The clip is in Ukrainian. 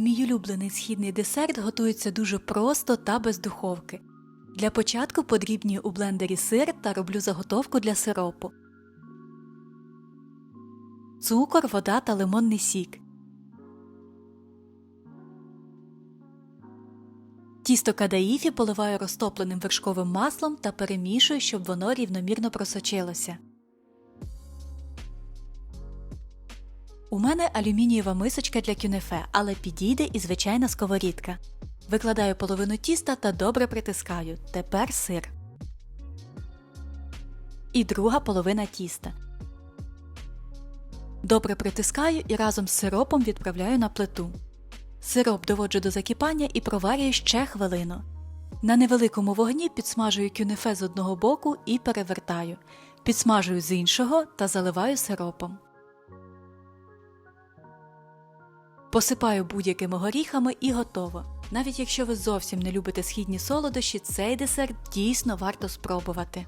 Мій улюблений східний десерт готується дуже просто та без духовки. Для початку подрібнюю у блендері сир та роблю заготовку для сиропу. Цукор, вода та лимонний сік. Тісто кадаїфі поливаю розтопленим вершковим маслом та перемішую, щоб воно рівномірно просочилося. У мене алюмінієва мисочка для кюнефе, але підійде і звичайна сковорідка. Викладаю половину тіста та добре притискаю. Тепер сир. І друга половина тіста. Добре притискаю і разом з сиропом відправляю на плиту. Сироп доводжу до закипання і проварюю ще хвилину. На невеликому вогні підсмажую кюнефе з одного боку і перевертаю. Підсмажую з іншого та заливаю сиропом. Посипаю будь-якими горіхами і готово. Навіть якщо ви зовсім не любите східні солодощі, цей десерт дійсно варто спробувати.